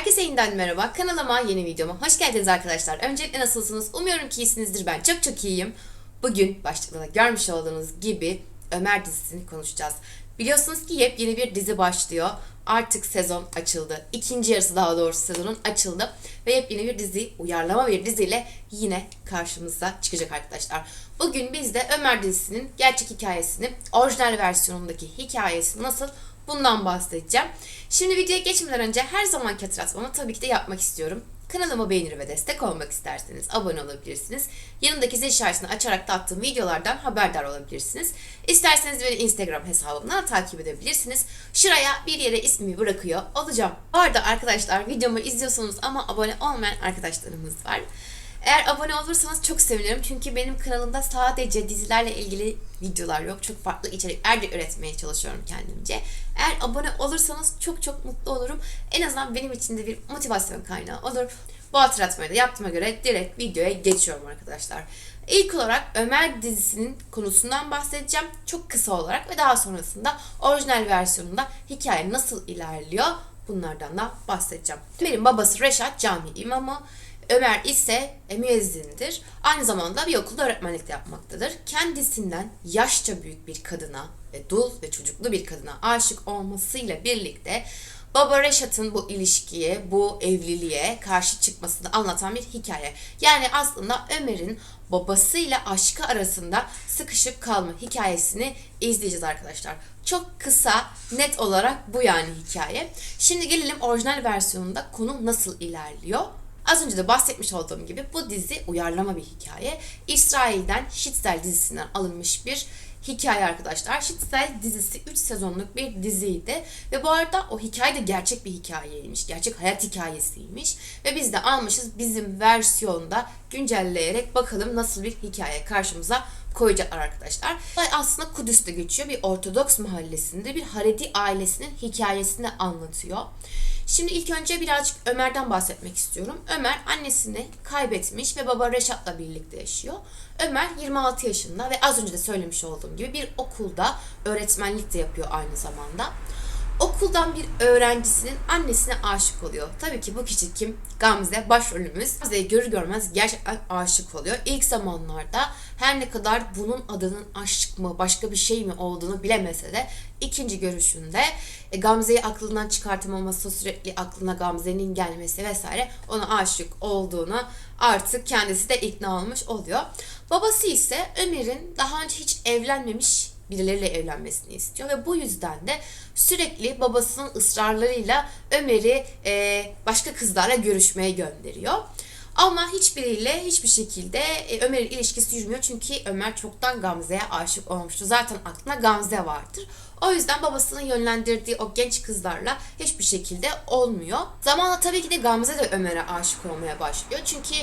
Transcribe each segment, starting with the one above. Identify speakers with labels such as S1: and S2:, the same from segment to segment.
S1: Herkese yeniden merhaba. Kanalıma yeni videoma hoş geldiniz arkadaşlar. Öncelikle nasılsınız? Umuyorum ki iyisinizdir. Ben çok çok iyiyim. Bugün başlıkta görmüş olduğunuz gibi Ömer dizisini konuşacağız. Biliyorsunuz ki yepyeni bir dizi başlıyor. Artık sezon açıldı. İkinci yarısı daha doğrusu sezonun açıldı. Ve yepyeni bir dizi, uyarlama bir diziyle yine karşımıza çıkacak arkadaşlar. Bugün biz de Ömer dizisinin gerçek hikayesini, orijinal versiyonundaki hikayesi nasıl Bundan bahsedeceğim. Şimdi videoya geçmeden önce her zamanki hatırlatmamı tabii ki de yapmak istiyorum. Kanalıma beğenir ve destek olmak isterseniz abone olabilirsiniz. Yanındaki zil işaretini açarak da attığım videolardan haberdar olabilirsiniz. İsterseniz beni Instagram hesabımdan takip edebilirsiniz. Şuraya bir yere ismimi bırakıyor olacağım. Bu arada arkadaşlar videomu izliyorsunuz ama abone olmayan arkadaşlarımız var. Eğer abone olursanız çok sevinirim. Çünkü benim kanalımda sadece dizilerle ilgili videolar yok. Çok farklı içerikler de üretmeye çalışıyorum kendimce. Eğer abone olursanız çok çok mutlu olurum. En azından benim için de bir motivasyon kaynağı olur. Bu hatırlatmayı da yaptığıma göre direkt videoya geçiyorum arkadaşlar. İlk olarak Ömer dizisinin konusundan bahsedeceğim. Çok kısa olarak ve daha sonrasında orijinal versiyonunda hikaye nasıl ilerliyor bunlardan da bahsedeceğim. Ömer'in babası Reşat cami imamı. Ömer ise e, müezzindir. Aynı zamanda bir okulda öğretmenlik yapmaktadır. Kendisinden yaşça büyük bir kadına ve dul ve çocuklu bir kadına aşık olmasıyla birlikte Baba Reşat'ın bu ilişkiye, bu evliliğe karşı çıkmasını anlatan bir hikaye. Yani aslında Ömer'in babasıyla aşkı arasında sıkışıp kalma hikayesini izleyeceğiz arkadaşlar. Çok kısa, net olarak bu yani hikaye. Şimdi gelelim orijinal versiyonunda konu nasıl ilerliyor. Az önce de bahsetmiş olduğum gibi bu dizi uyarlama bir hikaye. İsrail'den Şitzel dizisinden alınmış bir hikaye arkadaşlar. Şitzel dizisi 3 sezonluk bir diziydi. Ve bu arada o hikaye de gerçek bir hikayeymiş. Gerçek hayat hikayesiymiş. Ve biz de almışız bizim versiyonda güncelleyerek bakalım nasıl bir hikaye karşımıza koyacaklar arkadaşlar. Olay aslında Kudüs'te geçiyor. Bir Ortodoks mahallesinde bir Haredi ailesinin hikayesini anlatıyor. Şimdi ilk önce birazcık Ömer'den bahsetmek istiyorum. Ömer annesini kaybetmiş ve baba Reşat'la birlikte yaşıyor. Ömer 26 yaşında ve az önce de söylemiş olduğum gibi bir okulda öğretmenlik de yapıyor aynı zamanda. Okuldan bir öğrencisinin annesine aşık oluyor. Tabii ki bu kişi kim? Gamze başrolümüz. Gamze'yi görür görmez gerçekten aşık oluyor. İlk zamanlarda her ne kadar bunun adının aşk mı başka bir şey mi olduğunu bilemese de ikinci görüşünde e, Gamze'yi aklından çıkartamaması, sürekli aklına Gamze'nin gelmesi vesaire ona aşık olduğunu artık kendisi de ikna olmuş oluyor. Babası ise Ömer'in daha önce hiç evlenmemiş birileriyle evlenmesini istiyor ve bu yüzden de sürekli babasının ısrarlarıyla Ömer'i e, başka kızlarla görüşmeye gönderiyor. Ama hiçbiriyle hiçbir şekilde e, Ömer'in ilişkisi yürümüyor çünkü Ömer çoktan Gamze'ye aşık olmuştu. Zaten aklına Gamze vardır. O yüzden babasının yönlendirdiği o genç kızlarla hiçbir şekilde olmuyor. Zamanla tabii ki de Gamze de Ömer'e aşık olmaya başlıyor. Çünkü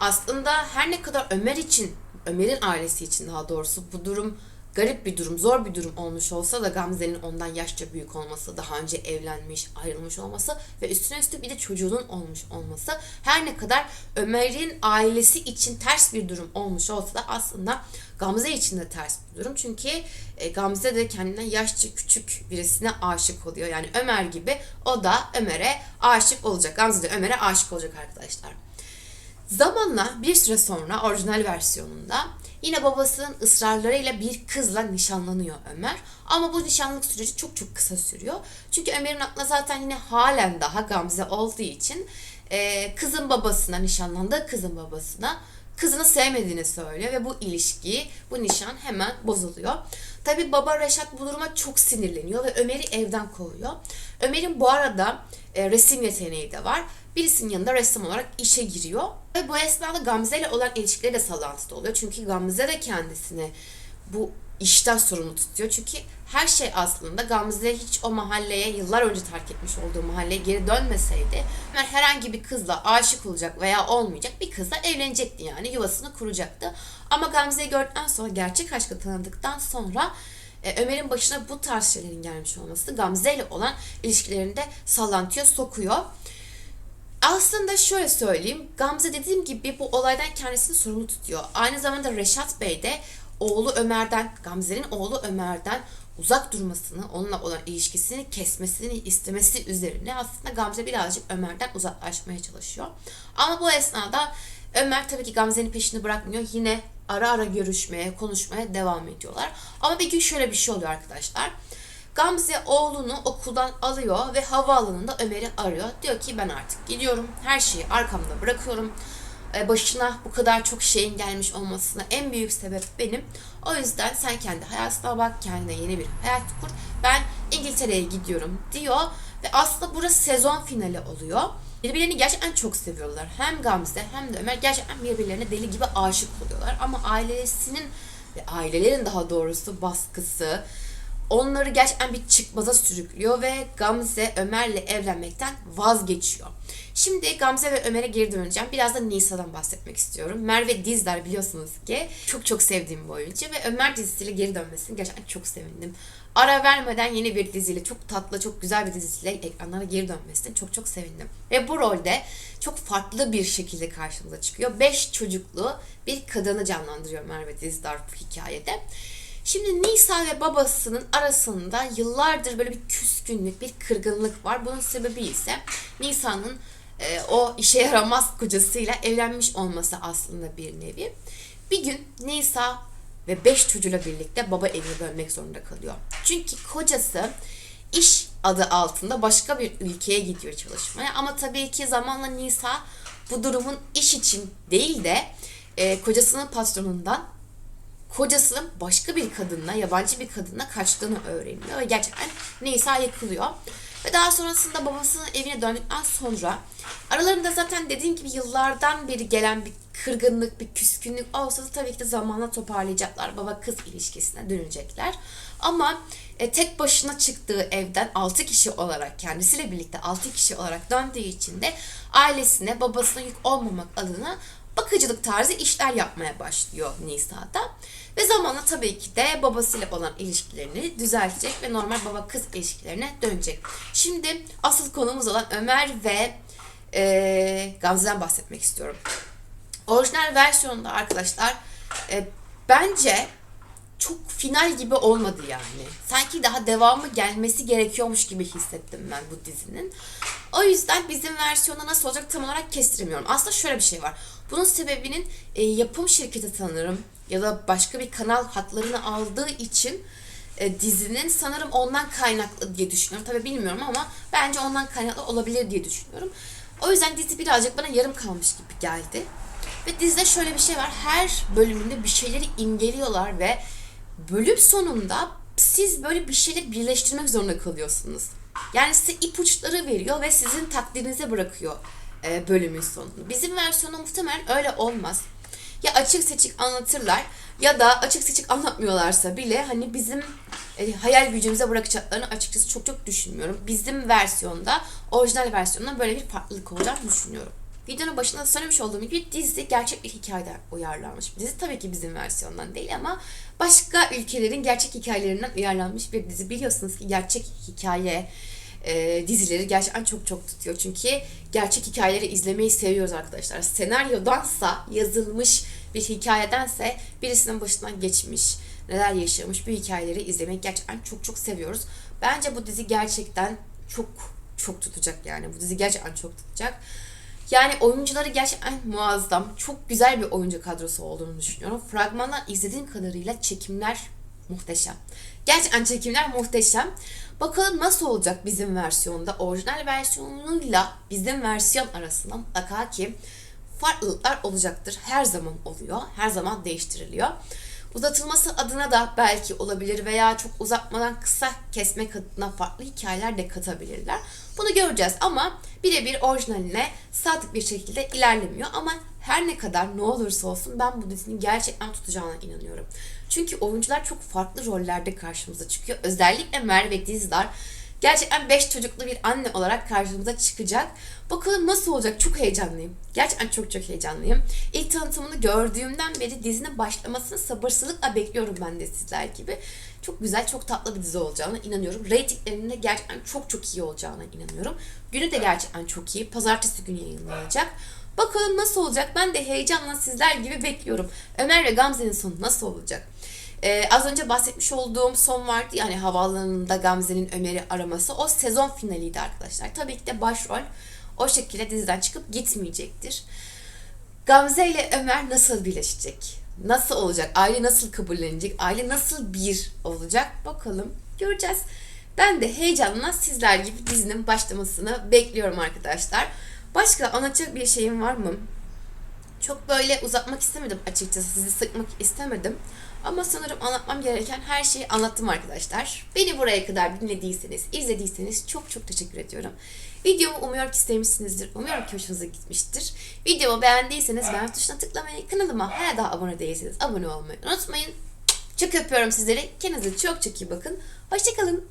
S1: aslında her ne kadar Ömer için, Ömer'in ailesi için daha doğrusu bu durum garip bir durum, zor bir durum olmuş olsa da Gamze'nin ondan yaşça büyük olması, daha önce evlenmiş, ayrılmış olması ve üstüne üstlük bir de çocuğunun olmuş olması her ne kadar Ömer'in ailesi için ters bir durum olmuş olsa da aslında Gamze için de ters bir durum. Çünkü e, Gamze de kendinden yaşça küçük birisine aşık oluyor. Yani Ömer gibi o da Ömer'e aşık olacak. Gamze de Ömer'e aşık olacak arkadaşlar. Zamanla bir süre sonra orijinal versiyonunda yine babasının ısrarlarıyla bir kızla nişanlanıyor Ömer. Ama bu nişanlık süreci çok çok kısa sürüyor. Çünkü Ömer'in aklına zaten yine halen daha Gamze olduğu için e, kızın babasına, nişanlandığı kızın babasına kızını sevmediğini söylüyor ve bu ilişki, bu nişan hemen bozuluyor. Tabi baba Reşat bu duruma çok sinirleniyor ve Ömer'i evden kovuyor. Ömer'in bu arada e, resim yeteneği de var. Birisinin yanında ressam olarak işe giriyor. Ve bu esnada Gamze ile olan ilişkileri de sallantıda oluyor. Çünkü Gamze de kendisini bu işten sorumlu tutuyor. Çünkü her şey aslında Gamze hiç o mahalleye yıllar önce terk etmiş olduğu mahalleye geri dönmeseydi Ömer herhangi bir kızla aşık olacak veya olmayacak bir kızla evlenecekti yani yuvasını kuracaktı. Ama Gamze'yi gördükten sonra gerçek aşkı tanıdıktan sonra e, Ömer'in başına bu tarz şeylerin gelmiş olması Gamze ile olan ilişkilerinde sallantıya sokuyor. Aslında şöyle söyleyeyim. Gamze dediğim gibi bu olaydan kendisini sorumlu tutuyor. Aynı zamanda Reşat Bey de oğlu Ömer'den, Gamze'nin oğlu Ömer'den uzak durmasını, onunla olan ilişkisini kesmesini istemesi üzerine aslında Gamze birazcık Ömer'den uzaklaşmaya çalışıyor. Ama bu esnada Ömer tabii ki Gamze'nin peşini bırakmıyor. Yine ara ara görüşmeye, konuşmaya devam ediyorlar. Ama bir gün şöyle bir şey oluyor arkadaşlar. Gamze oğlunu okuldan alıyor ve havaalanında Ömer'i arıyor. Diyor ki ben artık gidiyorum. Her şeyi arkamda bırakıyorum. E, Başına bu kadar çok şeyin gelmiş olmasına en büyük sebep benim. O yüzden sen kendi hayatına bak, kendine yeni bir hayat kur. Ben İngiltere'ye gidiyorum diyor. Ve aslında burası sezon finali oluyor. Birbirlerini gerçekten çok seviyorlar. Hem Gamze hem de Ömer gerçekten birbirlerine deli gibi aşık oluyorlar. Ama ailesinin ve ailelerin daha doğrusu baskısı, onları gerçekten bir çıkmaza sürüklüyor ve Gamze Ömer'le evlenmekten vazgeçiyor. Şimdi Gamze ve Ömer'e geri döneceğim. Biraz da Nisa'dan bahsetmek istiyorum. Merve Dizdar biliyorsunuz ki çok çok sevdiğim bir oyuncu ve Ömer dizisiyle geri dönmesini gerçekten çok sevindim. Ara vermeden yeni bir diziyle, çok tatlı, çok güzel bir dizisiyle ekranlara geri dönmesine çok çok sevindim. Ve bu rolde çok farklı bir şekilde karşımıza çıkıyor. Beş çocuklu bir kadını canlandırıyor Merve Dizdar bu hikayede. Şimdi Nisa ve babasının arasında yıllardır böyle bir küskünlük, bir kırgınlık var. Bunun sebebi ise Nisa'nın e, o işe yaramaz kocasıyla evlenmiş olması aslında bir nevi. Bir gün Nisa ve beş çocuğuyla birlikte baba evine dönmek zorunda kalıyor. Çünkü kocası iş adı altında başka bir ülkeye gidiyor çalışmaya. Ama tabii ki zamanla Nisa bu durumun iş için değil de e, kocasının patronundan kocasının başka bir kadınla, yabancı bir kadınla kaçtığını öğreniyor ve gerçekten Nisa yıkılıyor. Ve daha sonrasında babasının evine döndükten sonra aralarında zaten dediğim gibi yıllardan beri gelen bir kırgınlık, bir küskünlük olsa da tabii ki de zamanla toparlayacaklar. Baba kız ilişkisine dönecekler. Ama e, tek başına çıktığı evden 6 kişi olarak kendisiyle birlikte 6 kişi olarak döndüğü için de ailesine babasına yük olmamak adına bakıcılık tarzı işler yapmaya başlıyor Nisa'da. Ve zamanla tabii ki de babasıyla olan ilişkilerini düzeltecek ve normal baba kız ilişkilerine dönecek. Şimdi asıl konumuz olan Ömer ve e, Gamze'den bahsetmek istiyorum. Orijinal versiyonda arkadaşlar e, bence çok final gibi olmadı yani. Sanki daha devamı gelmesi gerekiyormuş gibi hissettim ben bu dizinin. O yüzden bizim versiyonda nasıl olacak tam olarak kestiremiyorum. Aslında şöyle bir şey var. Bunun sebebinin e, yapım şirketi sanırım ya da başka bir kanal haklarını aldığı için e, dizinin sanırım ondan kaynaklı diye düşünüyorum. Tabii bilmiyorum ama bence ondan kaynaklı olabilir diye düşünüyorum. O yüzden dizi birazcık bana yarım kalmış gibi geldi. Ve dizide şöyle bir şey var. Her bölümünde bir şeyleri imgeliyorlar ve bölüm sonunda siz böyle bir şeyleri birleştirmek zorunda kalıyorsunuz. Yani size ipuçları veriyor ve sizin takdirinize bırakıyor e, bölümün sonunu. Bizim versiyonu muhtemelen öyle olmaz. Ya açık seçik anlatırlar ya da açık seçik anlatmıyorlarsa bile hani bizim e, hayal gücümüze bırakacaklarını açıkçası çok çok düşünmüyorum. Bizim versiyonda, orijinal versiyonda böyle bir farklılık olacağını düşünüyorum. Videonun başında da söylemiş olduğum gibi dizi gerçek bir hikayeden uyarlanmış dizi. Tabii ki bizim versiyondan değil ama başka ülkelerin gerçek hikayelerinden uyarlanmış bir dizi. Biliyorsunuz ki gerçek hikaye e, dizileri gerçekten çok çok tutuyor. Çünkü gerçek hikayeleri izlemeyi seviyoruz arkadaşlar. Senaryodansa yazılmış bir hikayedense birisinin başından geçmiş, neler yaşamış bu hikayeleri izlemek gerçekten çok çok seviyoruz. Bence bu dizi gerçekten çok çok tutacak yani. Bu dizi gerçekten çok tutacak. Yani oyuncuları gerçekten muazzam. Çok güzel bir oyuncu kadrosu olduğunu düşünüyorum. Fragmandan izlediğim kadarıyla çekimler muhteşem. Gerçekten çekimler muhteşem. Bakalım nasıl olacak bizim versiyonda. Orijinal versiyonuyla bizim versiyon arasında mutlaka ki farklılıklar olacaktır. Her zaman oluyor. Her zaman değiştiriliyor. Uzatılması adına da belki olabilir veya çok uzatmadan kısa kesmek adına farklı hikayeler de katabilirler. Bunu göreceğiz ama birebir orijinaline sadık bir şekilde ilerlemiyor ama her ne kadar ne olursa olsun ben bu dizinin gerçekten tutacağına inanıyorum. Çünkü oyuncular çok farklı rollerde karşımıza çıkıyor. Özellikle Merve Dizdar gerçekten 5 çocuklu bir anne olarak karşımıza çıkacak. Bakalım nasıl olacak çok heyecanlıyım. Gerçekten çok çok heyecanlıyım. İlk tanıtımını gördüğümden beri dizinin başlamasını sabırsızlıkla bekliyorum ben de sizler gibi. Çok güzel, çok tatlı bir dizi olacağına inanıyorum. Ratinglerinin de gerçekten çok çok iyi olacağına inanıyorum. Günü de gerçekten çok iyi. Pazartesi günü yayınlanacak. Bakalım nasıl olacak? Ben de heyecanla sizler gibi bekliyorum. Ömer ve Gamze'nin sonu nasıl olacak? Ee, az önce bahsetmiş olduğum son vardı yani havaalanında Gamze'nin Ömer'i araması. O sezon finaliydi arkadaşlar. Tabii ki de başrol o şekilde diziden çıkıp gitmeyecektir. Gamze ile Ömer nasıl birleşecek? Nasıl olacak? Aile nasıl kabullenecek? Aile nasıl bir olacak? Bakalım göreceğiz. Ben de heyecanla sizler gibi dizinin başlamasını bekliyorum arkadaşlar. Başka anlatacak bir şeyim var mı? Çok böyle uzatmak istemedim açıkçası. Sizi sıkmak istemedim. Ama sanırım anlatmam gereken her şeyi anlattım arkadaşlar. Beni buraya kadar dinlediyseniz, izlediyseniz çok çok teşekkür ediyorum. Videomu umuyorum ki sevmişsinizdir. Umuyorum ki hoşunuza gitmiştir. Videomu beğendiyseniz beğen tuşuna tıklamayı, kanalıma hala daha abone değilseniz abone olmayı unutmayın. Çok öpüyorum sizleri. Kendinize çok çok iyi bakın. Hoşçakalın.